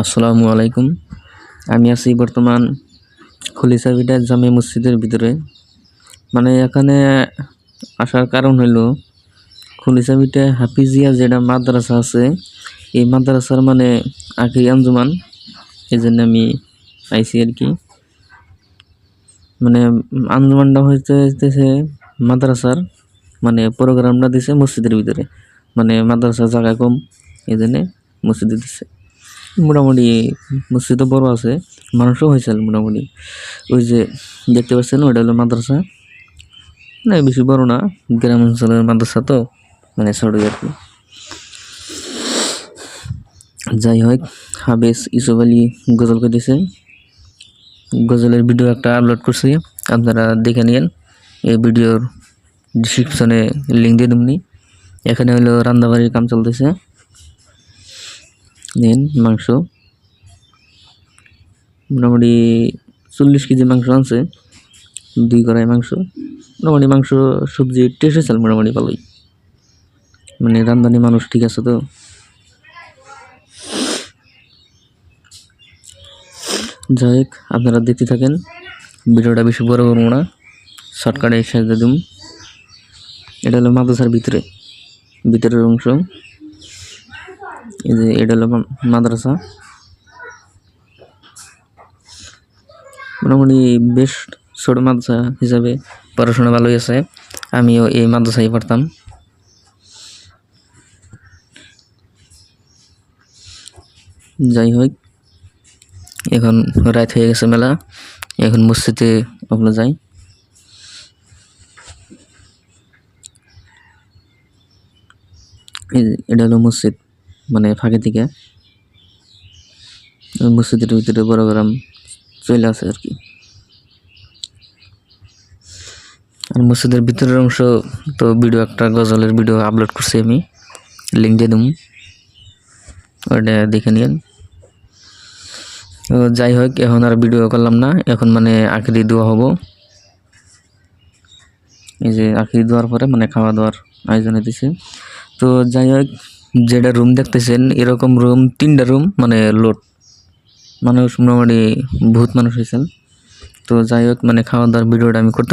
আসসালামু আলাইকুম। আমি আছি বর্তমান খলিসাবিটা জামে মসজিদের ভিতরে। মানে এখানে আসার কারণ হলো খলিসাবিটা হাফিজিয়া যেটা মাদ্রাসা আছে, এই মাদ্রাসার মানে আখি আঞ্জুমান। এই জন্য আমি আইসি আর কি। মানে আঞ্জুমানটা হইতে হইতেছে মাদ্রাসার মানে প্রোগ্রামটা দিছে মসজিদের ভিতরে। মানে মাদ্রাসার জায়গা কম এই জন্যে মসজিদে দিছে। মোটামুটি মসজিদও বড় আছে, মানুষও হয়েছে মোটামুটি। ওই যে দেখতে পাচ্ছেন ওইটা হলো মাদ্রাসা। না বেশি বড় না, গ্রাম অঞ্চলের মাদ্রাসা তো মানে ছোট আর কি। যাই হোক হাবেস ইসুফ আলী গজল দিছে গজলের ভিডিও একটা আপলোড করছি, আপনারা দেখে নিন এই ভিডিওর ডিসক্রিপশনে লিঙ্ক দিয়ে দেবনি এখানে হলো রান্নাবাড়ির কাম চলতেছে। নিন মাংস। মোটামুটি চল্লিশ কেজি মাংস আনছে, দুই কড়াই মাংস। মোটামুটি মাংস, সবজি টেস্ট হয়েছিল মোটামুটি ভালোই। মানে রান্ধনি মানুষ ঠিক আছে তো। যাই হোক, আপনারা দেখতে থাকেন। ভিডিওটা বেশি বড় করব না। শর্টকাটে সাজতে দিম। এটা হলো মাদ্রাসার ভিতরে, ভিতরের অংশ। হলো মা- মাদ্রাসা। মোটামুটি বেশ ছোট মাদ্রাসা হিসাবে পড়াশোনা ভালোই আছে আমিও এই মাদ্রাসায় পড়তাম। যাই হোক, এখন রাত হয়ে গেছে মেলা। এখন মসজিদে আমরা যাই। এটা হলো মসজিদ। মানে ফাঁকে থেকে। মসজিদের ভিতরে বড় গ্রাম চলে আছে আর কি। আর মসজিদের ভিতরের অংশ তো ভিডিও একটা গজলের ভিডিও আপলোড করছি আমি। লিঙ্ক দিয়ে দেবো ওটা দেখে নিন যাই হোক, এখন আর ভিডিও করলাম না। এখন মানে আখেরি দোয়া হব। এই যে আখেরি দোয়ার পরে মানে খাওয়া দাওয়ার আয়োজন হইতেছে। তো যাই হোক যেটা রুম দেখতেছেন, এরকম রুম তিনটা রুম মানে লোড মানুষ মোটামুটি বহুত মানুষ হয়েছেন তো যাই হোক মানে খাওয়া দাওয়ার ভিডিওটা আমি করতে